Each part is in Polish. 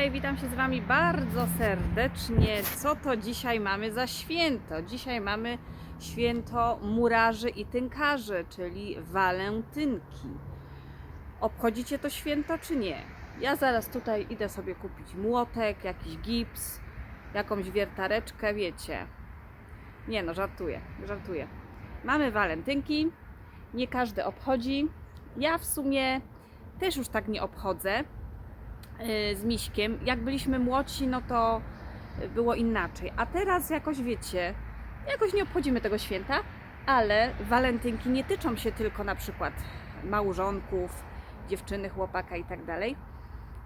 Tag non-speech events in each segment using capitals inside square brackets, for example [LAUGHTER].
hej, witam się z Wami bardzo serdecznie. Co to dzisiaj mamy za święto? Dzisiaj mamy święto murarzy i tynkarzy, czyli walentynki. Obchodzicie to święto czy nie? Ja zaraz tutaj idę sobie kupić młotek, jakiś gips, jakąś wiertareczkę, wiecie. Nie no, żartuję, żartuję. Mamy walentynki, nie każdy obchodzi. Ja w sumie też już tak nie obchodzę z Miśkiem. Jak byliśmy młodsi, no to było inaczej. A teraz jakoś wiecie, jakoś nie obchodzimy tego święta, ale walentynki nie tyczą się tylko na przykład małżonków, dziewczyny, chłopaka i tak dalej,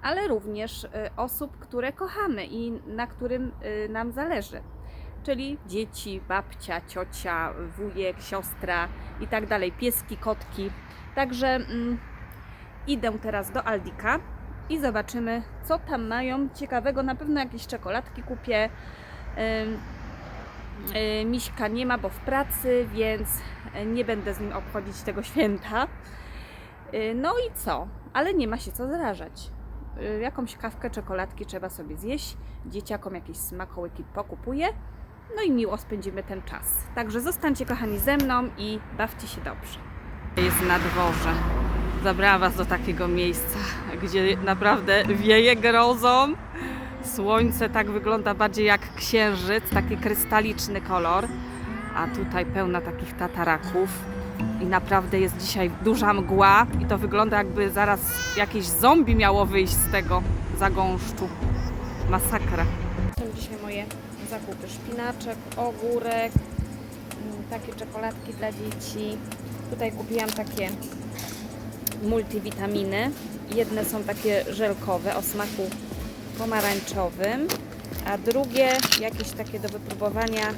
ale również y, osób, które kochamy i na którym y, nam zależy. Czyli dzieci, babcia, ciocia, wujek, siostra i tak dalej, pieski, kotki. Także mm, idę teraz do Aldika i zobaczymy, co tam mają ciekawego. Na pewno jakieś czekoladki kupię. Y, Miśka nie ma, bo w pracy, więc nie będę z nim obchodzić tego święta. Y, No i co? Ale nie ma się co zrażać. Y, Jakąś kawkę, czekoladki trzeba sobie zjeść. Dzieciakom jakieś smakołyki pokupuję. No i miło spędzimy ten czas. Także zostańcie kochani ze mną i bawcie się dobrze. Jest na dworze. Zabrałam Was do takiego miejsca, gdzie naprawdę wieje grozą. Słońce tak wygląda bardziej jak księżyc, taki krystaliczny kolor. A tutaj pełna takich tataraków. I naprawdę jest dzisiaj duża mgła i to wygląda jakby zaraz jakieś zombie miało wyjść z tego zagąszczu. Masakra. Są dzisiaj moje zakupy. Szpinaczek, ogórek, mm, takie czekoladki dla dzieci. Tutaj kupiłam takie multivitaminy. Jedne są takie żelkowe o smaku pomarańczowym, a drugie jakieś takie do wypróbowania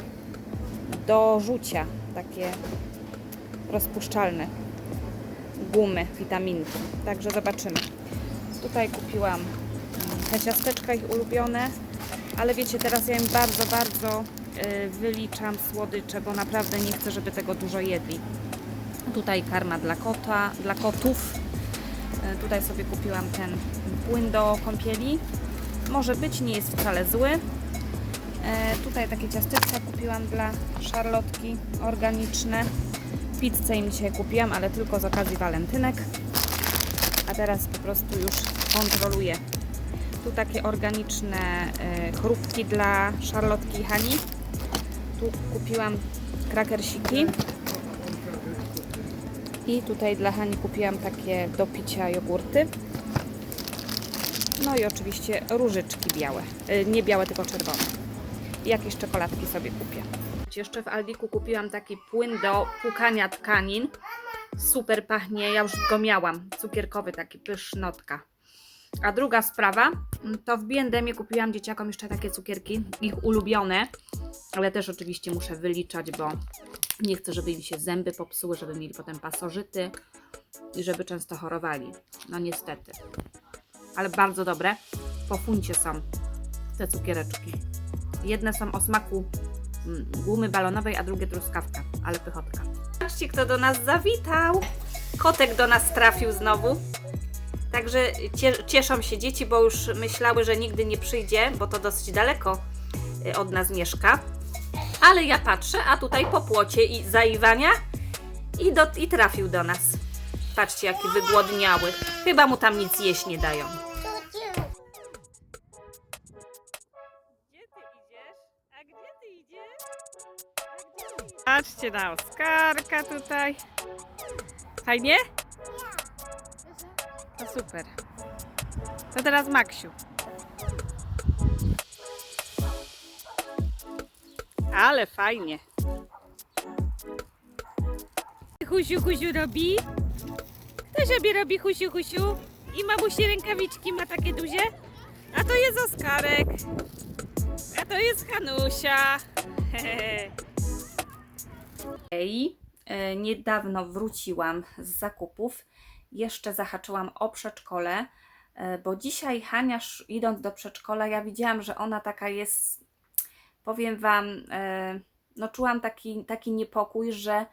do rzucia, takie rozpuszczalne gumy, witaminki. Także zobaczymy. Tutaj kupiłam mm, te ciasteczka ich ulubione, ale wiecie, teraz ja im bardzo, bardzo y, wyliczam słodycze, bo naprawdę nie chcę, żeby tego dużo jedli. Tutaj karma dla kota, dla kotów. E, Tutaj sobie kupiłam ten płyn do kąpieli. Może być, nie jest wcale zły. E, Tutaj takie ciasteczka kupiłam dla szarlotki, organiczne. Pizzę im dzisiaj kupiłam, ale tylko z okazji walentynek. A teraz po prostu już kontroluję. Tu takie organiczne e, chrupki dla szarlotki i Hani. Tu kupiłam krakersiki. I tutaj dla Hani kupiłam takie do picia jogurty. No i oczywiście różyczki białe. Y, Nie białe, tylko czerwone. I jakieś czekoladki sobie kupię. Jeszcze w Aldiku kupiłam taki płyn do płukania tkanin. Super pachnie, ja już go miałam. Cukierkowy taki pysznotka. A druga sprawa, mm, to w B&M kupiłam dzieciakom jeszcze takie cukierki, ich ulubione, ale też oczywiście muszę wyliczać, bo nie chcę, żeby im się zęby popsuły, żeby mieli potem pasożyty i żeby często chorowali. No niestety. Ale bardzo dobre. Po funcie są te cukiereczki. Jedne są o smaku mm, gumy balonowej, a drugie truskawka, ale pychotka. Patrzcie, kto do nas zawitał. Kotek do nas trafił znowu. Także cie- cieszą się dzieci, bo już myślały, że nigdy nie przyjdzie, bo to dosyć daleko y, od nas mieszka. Ale ja patrzę, a tutaj po płocie i zaiwania i, do, i trafił do nas. Patrzcie, jaki wygłodniały. Chyba mu tam nic jeść nie dają. Patrzcie na Oskarka tutaj. Fajnie? To super. To teraz Maksiu. Ale fajnie. Husiu, husiu robi? Kto sobie robi husiu, husiu? I mamusi rękawiczki ma takie duże? A to jest Oskarek. A to jest Hanusia. [LAUGHS] Ej, e, niedawno wróciłam z zakupów. Jeszcze zahaczyłam o przedszkole, e, bo dzisiaj Hania idąc do przedszkola, ja widziałam, że ona taka jest, powiem Wam, e, no czułam taki, taki niepokój, że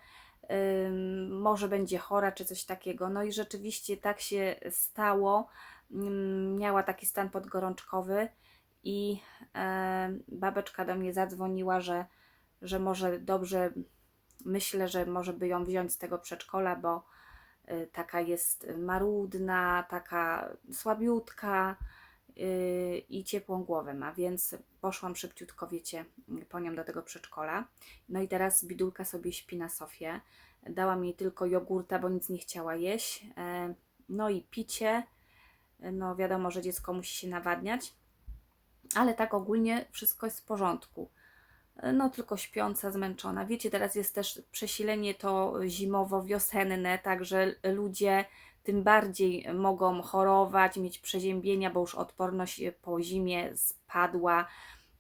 ym, może będzie chora czy coś takiego. No i rzeczywiście tak się stało. mm, miała taki stan podgorączkowy i e, babeczka do mnie zadzwoniła, że, że może dobrze, myślę, że może by ją wziąć z tego przedszkola, bo taka jest marudna, taka słabiutka i ciepłą głowę ma, więc poszłam szybciutko, wiecie, po nią do tego przedszkola. No i teraz bidulka sobie śpi na sofie. Dałam jej tylko jogurta, bo nic nie chciała jeść. E, No i picie. No wiadomo, że dziecko musi się nawadniać, ale tak ogólnie wszystko jest w porządku. E, No tylko śpiąca, zmęczona. Wiecie, teraz jest też przesilenie to zimowo-wiosenne, także ludzie tym bardziej mogą chorować, mieć przeziębienia, bo już odporność po zimie spadła,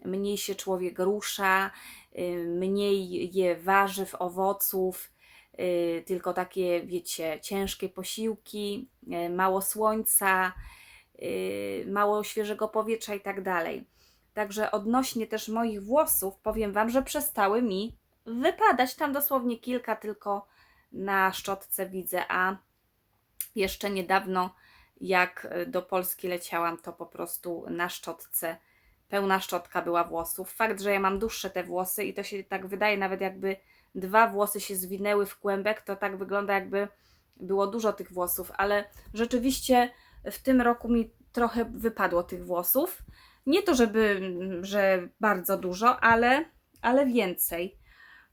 mniej się człowiek rusza, y, mniej je warzyw, owoców, y, tylko takie, wiecie, ciężkie posiłki, y, mało słońca, y, mało świeżego powietrza i tak dalej. Także odnośnie też moich włosów, powiem Wam, że przestały mi wypadać. Tam dosłownie kilka tylko na szczotce widzę, a jeszcze niedawno, jak y, do Polski leciałam, to po prostu na szczotce pełna szczotka była włosów. Fakt, że ja mam dłuższe te włosy i to się tak wydaje, nawet jakby dwa włosy się zwinęły w kłębek, to tak wygląda, jakby było dużo tych włosów, ale rzeczywiście w tym roku mi trochę wypadło tych włosów. Nie to, żeby, że bardzo dużo, ale, ale więcej.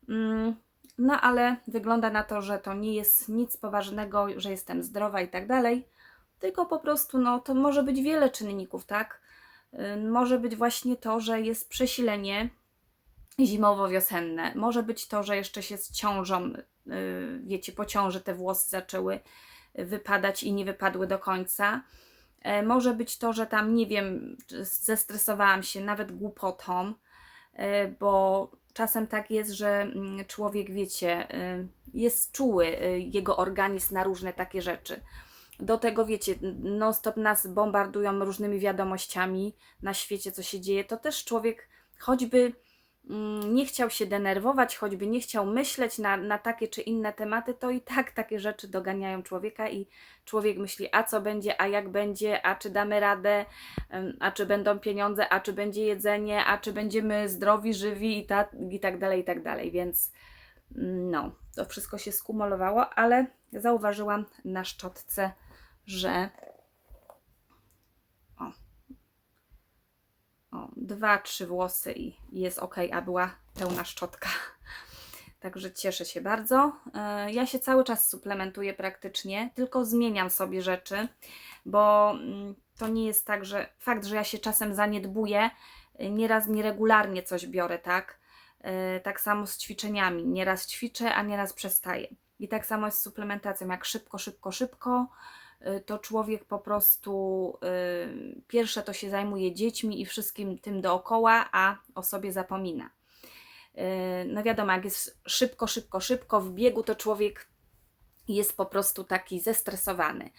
Mm, No, ale wygląda na to, że to nie jest nic poważnego, że jestem zdrowa i tak dalej, tylko po prostu, no, to może być wiele czynników, tak? Może być właśnie to, że jest przesilenie zimowo-wiosenne. Może być to, że jeszcze się z ciążą, y, wiecie, po ciąży te włosy zaczęły wypadać i nie wypadły do końca. E, Może być to, że tam, nie wiem, zestresowałam się nawet głupotą, e, bo czasem tak jest, że mm, człowiek, wiecie, y, jest czuły, y, jego organizm na różne takie rzeczy. Do tego, wiecie, non-stop nas bombardują różnymi wiadomościami na świecie, co się dzieje. To też człowiek, choćby nie chciał się denerwować, choćby nie chciał myśleć na, na takie czy inne tematy, to i tak takie rzeczy doganiają człowieka i człowiek myśli, a co będzie, a jak będzie, a czy damy radę, a czy będą pieniądze, a czy będzie jedzenie, a czy będziemy zdrowi, żywi i, ta, i tak dalej, i tak dalej. Więc mm, no, to wszystko się skumulowało, ale zauważyłam na szczotce, że dwa, trzy włosy i jest ok, a była pełna szczotka. [LAUGHS] Także cieszę się bardzo. E, Ja się cały czas suplementuję praktycznie, tylko zmieniam sobie rzeczy, bo mm, to nie jest tak, że fakt, że ja się czasem zaniedbuję, y, nieraz nieregularnie coś biorę, tak? E, Tak samo z ćwiczeniami. Nieraz ćwiczę, a nieraz przestaję. I tak samo jest z suplementacją. Jak szybko, szybko, szybko, to człowiek po prostu y, pierwsze to się zajmuje dziećmi i wszystkim tym dookoła, a o sobie zapomina. Y, No wiadomo, jak jest szybko, szybko, szybko w biegu, to człowiek jest po prostu taki zestresowany.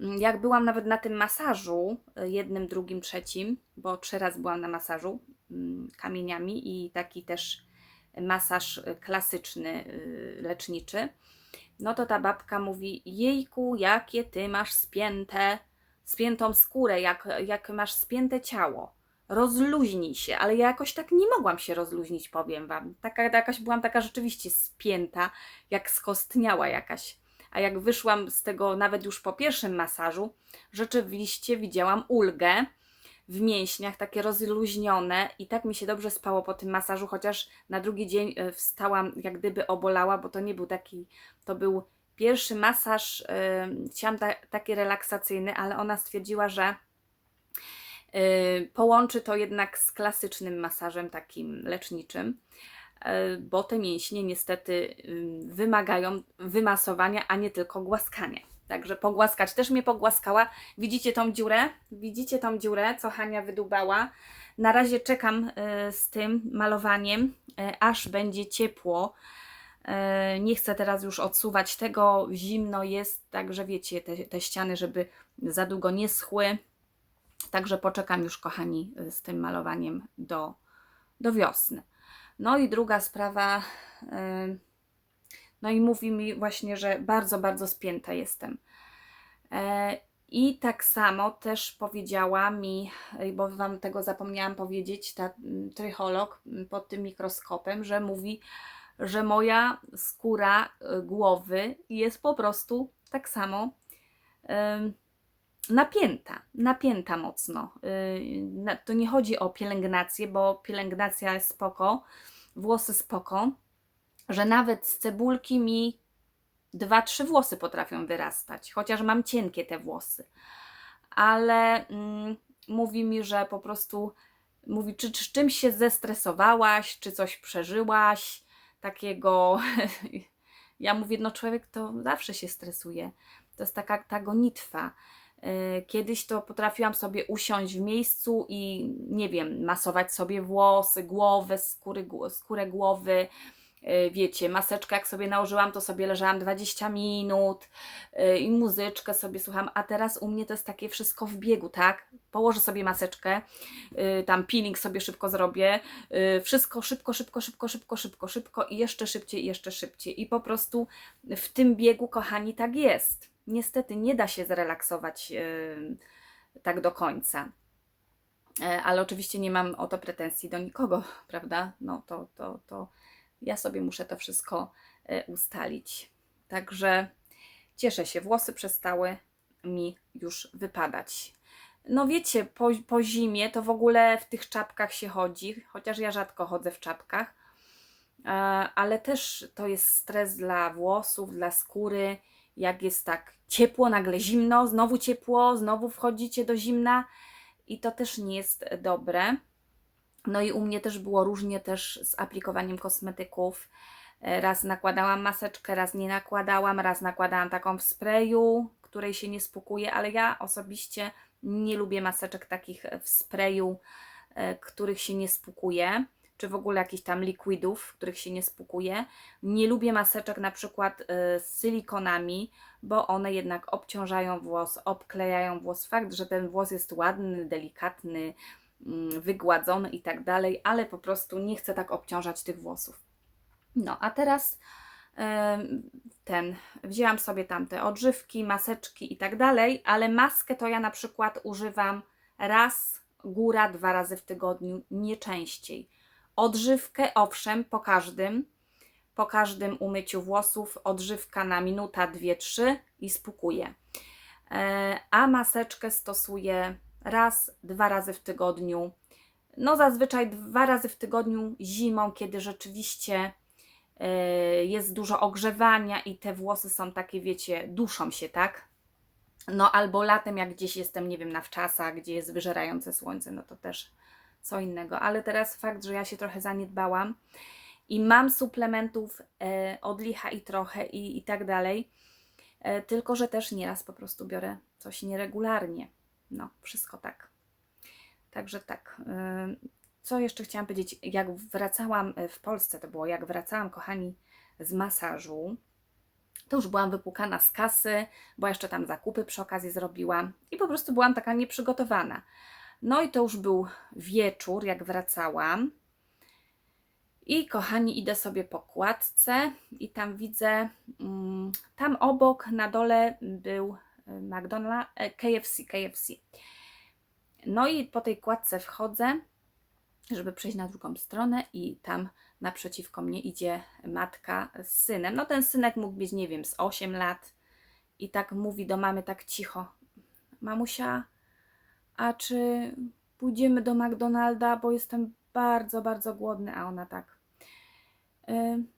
Mm, Jak byłam nawet na tym masażu, y, jednym, drugim, trzecim, bo trzy razy byłam na masażu mm, kamieniami i taki też masaż y, klasyczny, y, leczniczy, no to ta babka mówi: Jejku, jakie ty masz spięte, spiętą skórę, jak, jak masz spięte ciało. Rozluźnij się, ale ja jakoś tak nie mogłam się rozluźnić, powiem wam. Taka, jakaś byłam taka rzeczywiście spięta, jak skostniała jakaś. A jak wyszłam z tego nawet już po pierwszym masażu, rzeczywiście widziałam ulgę w mięśniach, takie rozluźnione i tak mi się dobrze spało po tym masażu, chociaż na drugi dzień e, wstałam jak gdyby obolała, bo to nie był taki, to był pierwszy masaż, e, chciałam ta, taki relaksacyjny, ale ona stwierdziła, że e, połączy to jednak z klasycznym masażem takim leczniczym, bo te mięśnie niestety ym, wymagają wymasowania, a nie tylko głaskania. Także pogłaskać. Też mnie pogłaskała. Widzicie tą dziurę? Widzicie tą dziurę, co Hania wydubała? Na razie czekam e, z tym malowaniem, e, aż będzie ciepło. E, Nie chcę teraz już odsuwać tego. Zimno jest, także wiecie, te, te ściany, żeby za długo nie schły. Także poczekam już, kochani, z tym malowaniem do, do wiosny. No i druga sprawa. No i mówi mi właśnie, że bardzo, bardzo spięta jestem. E, I tak samo też powiedziała mi, y, bo Wam tego zapomniałam powiedzieć, ta trycholog pod tym mikroskopem, że mówi, że moja skóra y, głowy jest po prostu tak samo napięta, napięta mocno. To nie chodzi o pielęgnację, bo pielęgnacja jest spoko, włosy spoko, że nawet z cebulki mi dwa, trzy włosy potrafią wyrastać, chociaż mam cienkie te włosy. Ale mm, mówi mi, że po prostu mówi, czy, czy czymś się zestresowałaś, czy coś przeżyłaś takiego. [LAUGHS] ja mówię, no człowiek to zawsze się stresuje. To jest taka ta gonitwa. Yy, Kiedyś to potrafiłam sobie usiąść w miejscu i nie wiem, masować sobie włosy, głowę, skóry, skórę głowy. Yy, Wiecie, maseczkę jak sobie nałożyłam, to sobie leżałam 20 minut yy, i muzyczkę sobie słucham, a teraz u mnie to jest takie wszystko w biegu, tak? Położę sobie maseczkę, yy, tam peeling sobie szybko zrobię, wszystko szybko, szybko, szybko, szybko, szybko, szybko i jeszcze szybciej, jeszcze szybciej. I po prostu w tym biegu, kochani, tak jest. Niestety nie da się zrelaksować tak do końca. E, Ale oczywiście nie mam o to pretensji do nikogo, [LAUGHS] prawda? No to, to, to ja sobie muszę to wszystko e, ustalić. Także cieszę się, włosy przestały mi już wypadać. No wiecie, po, po zimie to w ogóle w tych czapkach się chodzi, chociaż ja rzadko chodzę w czapkach, e, ale też to jest stres dla włosów, dla skóry. Jak jest tak ciepło, nagle zimno, znowu ciepło, znowu wchodzicie do zimna i to też nie jest dobre. No i u mnie też było różnie też z aplikowaniem kosmetyków. E, Raz nakładałam maseczkę, raz nie nakładałam, raz nakładałam taką w sprayu, której się nie spukuje, ale ja osobiście nie lubię maseczek takich w sprayu, e, których się nie spukuje, czy w ogóle jakichś tam liquidów, których się nie spukuje. Nie lubię maseczek na przykład e, z silikonami, bo one jednak obciążają włos, obklejają włos. Fakt, że ten włos jest ładny, delikatny, mm, wygładzony i tak dalej, ale po prostu nie chcę tak obciążać tych włosów. No, a teraz ten, wzięłam sobie tam te odżywki, maseczki i tak dalej, ale maskę to ja na przykład używam raz, góra dwa razy w tygodniu, nie częściej. Odżywkę, owszem, po każdym, po każdym umyciu włosów, odżywka na minuta, dwie, trzy i spukuję. E, A maseczkę stosuję raz, dwa razy w tygodniu. No zazwyczaj dwa razy w tygodniu zimą, kiedy rzeczywiście e, jest dużo ogrzewania i te włosy są takie, wiecie, duszą się, tak? No albo latem, jak gdzieś jestem, nie wiem, na wczasach, gdzie jest wyżerające słońce, no to też co innego. Ale teraz fakt, że ja się trochę zaniedbałam i mam suplementów e, od licha i trochę i, i tak dalej, e, tylko że też nieraz po prostu biorę coś nieregularnie. No, wszystko tak. Także tak. y, Co jeszcze chciałam powiedzieć? Jak wracałam y, w Polsce, to było jak wracałam, kochani, z masażu, to już byłam wypłukana z kasy, bo jeszcze tam zakupy przy okazji zrobiłam i po prostu byłam taka nieprzygotowana. No i to już był wieczór, jak wracałam. I kochani, idę sobie po kładce i tam widzę, mm, tam obok na dole był McDonald's, e, KFC, KFC. No i po tej kładce wchodzę, żeby przejść na drugą stronę i tam naprzeciwko mnie idzie matka z synem. No ten synek mógł być, nie wiem, z 8 lat i tak mówi do mamy tak cicho. Mamusia, a czy pójdziemy do McDonalda, bo jestem bardzo, bardzo głodny, a ona tak. "Y,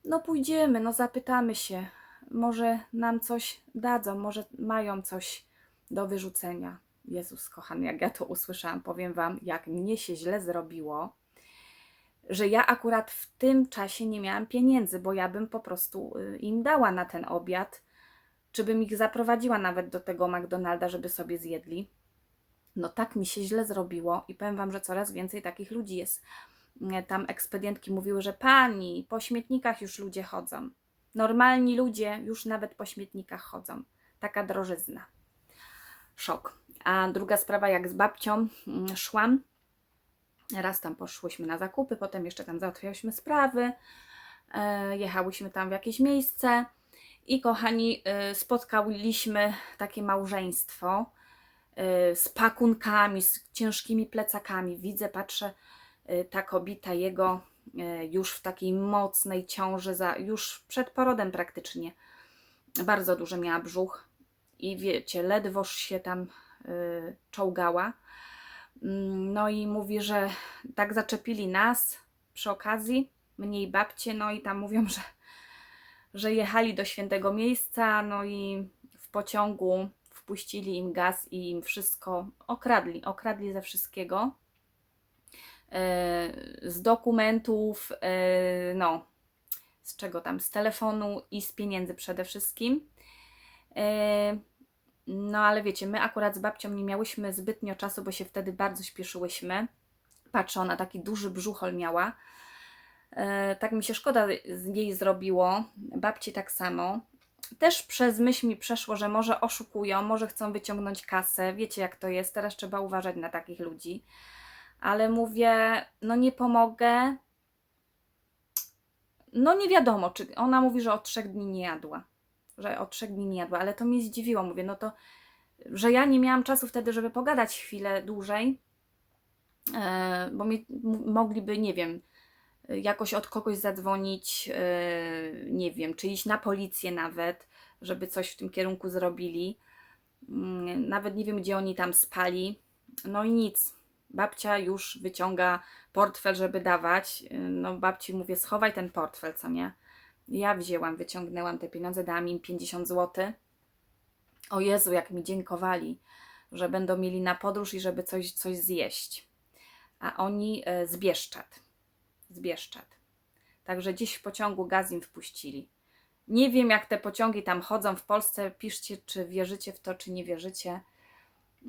No pójdziemy, no zapytamy się. Może nam coś dadzą, może mają coś do wyrzucenia. Jezus kochany, jak ja to usłyszałam, powiem Wam, jak mnie się źle zrobiło, że ja akurat w tym czasie nie miałam pieniędzy, bo ja bym po prostu y, im dała na ten obiad, czy bym ich zaprowadziła nawet do tego McDonalda, żeby sobie zjedli. No tak mi się źle zrobiło i powiem Wam, że coraz więcej takich ludzi jest. Nie, Tam ekspedientki mówiły, że pani, po śmietnikach już ludzie chodzą. Normalni ludzie już nawet po śmietnikach chodzą. Taka drożyzna. Szok. A druga sprawa, jak z babcią mm, szłam, raz tam poszłyśmy na zakupy, potem jeszcze tam załatwiałyśmy sprawy, e, jechałyśmy tam w jakieś miejsce i kochani, e, spotkaliśmy takie małżeństwo. y, z pakunkami, z ciężkimi plecakami. Widzę, patrzę, ta kobieta jego już w takiej mocnej ciąży, za, już przed porodem praktycznie. Bardzo duży miała brzuch i wiecie, ledwoż się tam y, czołgała. Mm, No i mówi, że tak zaczepili nas przy okazji, mnie i babcie, no i tam mówią, że, że jechali do świętego miejsca, no i w pociągu wpuścili im gaz i im wszystko okradli, okradli ze wszystkiego. E, Z dokumentów, e, no, z czego tam, z telefonu i z pieniędzy przede wszystkim. E, No ale wiecie, my akurat z babcią nie miałyśmy zbytnio czasu, bo się wtedy bardzo śpieszyłyśmy. Patrzę, ona taki duży brzuchol miała. Tak mi się szkoda z jej zrobiło. Babci tak samo. Też przez myśl mi przeszło, że może oszukują, może chcą wyciągnąć kasę. Wiecie jak to jest, teraz trzeba uważać na takich ludzi. Ale mówię, no nie pomogę. No nie wiadomo, czy ona mówi, że od trzech dni nie jadła. Że od trzech dni nie jadła, ale to mnie zdziwiło. Mówię, no to, że ja nie miałam czasu wtedy, żeby pogadać chwilę dłużej, e, bo mi, mogliby, nie wiem, jakoś od kogoś zadzwonić, e, nie wiem, czy iść na policję nawet, żeby coś w tym kierunku zrobili. Mm, Nawet nie wiem, gdzie oni tam spali. No i nic. Babcia już wyciąga portfel, żeby dawać. No babci mówię, schowaj ten portfel, co nie? Ja wzięłam, wyciągnęłam te pieniądze, dałam im 50 zł. O Jezu, jak mi dziękowali, że będą mieli na podróż i żeby coś, coś zjeść. A oni e, z. Także gdzieś w pociągu gaz im wpuścili. Nie wiem, jak te pociągi tam chodzą w Polsce. Piszcie, czy wierzycie w to, czy nie wierzycie.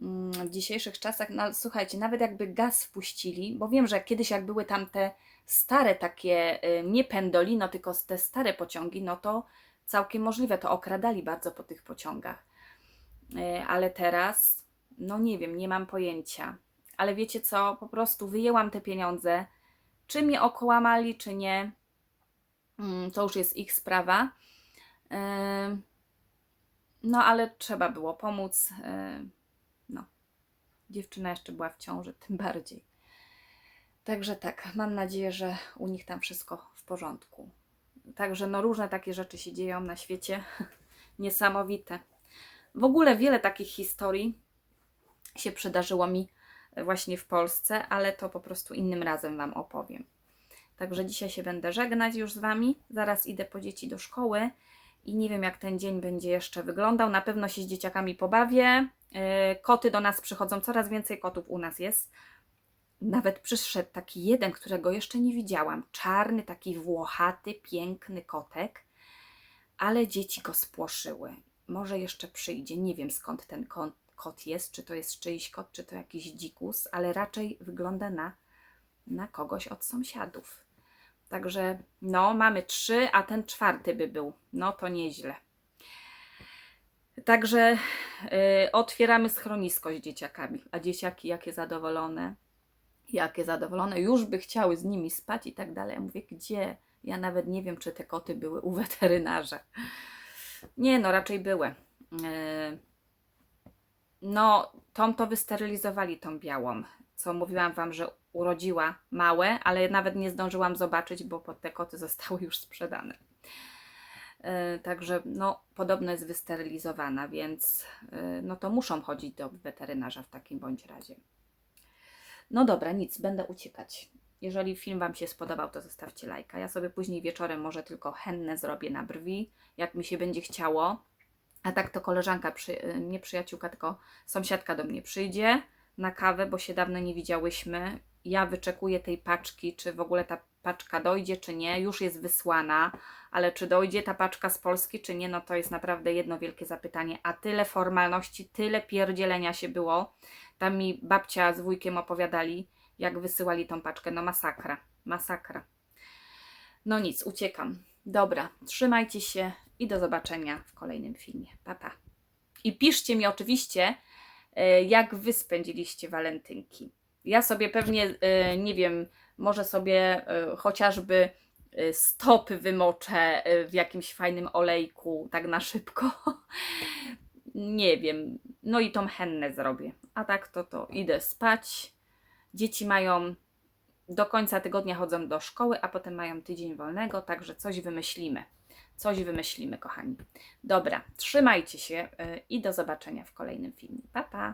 Mm, W dzisiejszych czasach, no słuchajcie, nawet jakby gaz wpuścili, bo wiem, że kiedyś jak były tam te stare takie, y, nie pendolino, tylko te stare pociągi, no to całkiem możliwe, to okradali bardzo po tych pociągach. Y, Ale teraz, no nie wiem, nie mam pojęcia. Ale wiecie co, po prostu wyjęłam te pieniądze. Czy mnie okłamali, czy nie, mm, to już jest ich sprawa. Y, No ale trzeba było pomóc. Dziewczyna jeszcze była w ciąży, tym bardziej. Także tak, mam nadzieję, że u nich tam wszystko w porządku. Także no różne takie rzeczy się dzieją na świecie. [LAUGHS] Niesamowite. W ogóle wiele takich historii się przydarzyło mi właśnie w Polsce, ale to po prostu innym razem Wam opowiem. Także dzisiaj się będę żegnać już z Wami. Zaraz idę po dzieci do szkoły i nie wiem, jak ten dzień będzie jeszcze wyglądał. Na pewno się z dzieciakami pobawię. Yy, Koty do nas przychodzą, coraz więcej kotów u nas jest. Nawet przyszedł taki jeden, którego jeszcze nie widziałam. Czarny, taki włochaty, piękny kotek, ale dzieci go spłoszyły. Może jeszcze przyjdzie. Nie wiem skąd ten ko- kot jest, czy to jest czyjś kot, czy to jakiś dzikus, ale raczej wygląda na, na kogoś od sąsiadów. Także no, mamy trzy, a ten czwarty by był. No to nieźle. Także y, otwieramy schronisko z dzieciakami, a dzieciaki jakie zadowolone jakie zadowolone, już by chciały z nimi spać i tak dalej. Ja mówię, gdzie? Ja nawet nie wiem, czy te koty były u weterynarza. Nie, no raczej były. Yy, No, tą to wysterylizowali, tą białą, co mówiłam Wam, że urodziła małe, ale nawet nie zdążyłam zobaczyć, bo te koty zostały już sprzedane. Yy, Także no, podobno jest wysterylizowana, więc yy, no to muszą chodzić do weterynarza w takim bądź razie. No dobra, nic, będę uciekać. Jeżeli film Wam się spodobał, to zostawcie lajka. Ja sobie później wieczorem może tylko hennę zrobię na brwi, jak mi się będzie chciało. A tak to koleżanka, przy, y, nie przyjaciółka, tylko sąsiadka do mnie przyjdzie na kawę, bo się dawno nie widziałyśmy. Ja wyczekuję tej paczki, czy w ogóle ta paczka dojdzie, czy nie. Już jest wysłana, ale czy dojdzie ta paczka z Polski, czy nie, no to jest naprawdę jedno wielkie zapytanie. A tyle formalności, tyle pierdzielenia się było. Tam mi babcia z wujkiem opowiadali, jak wysyłali tą paczkę. No masakra, masakra. No nic, uciekam. Dobra, trzymajcie się i do zobaczenia w kolejnym filmie. Pa, pa. I piszcie mi oczywiście, jak wy spędziliście walentynki. Ja sobie pewnie, e, nie wiem, może sobie e, chociażby e, stopy wymoczę e, w jakimś fajnym olejku, tak na szybko. [LAUGHS] Nie wiem, No i tą hennę zrobię. A tak to to idę spać. Dzieci mają do końca tygodnia chodzą do szkoły, a potem mają tydzień wolnego, także coś wymyślimy. Coś wymyślimy, kochani. Dobra, trzymajcie się y, i do zobaczenia w kolejnym filmie. Pa, pa!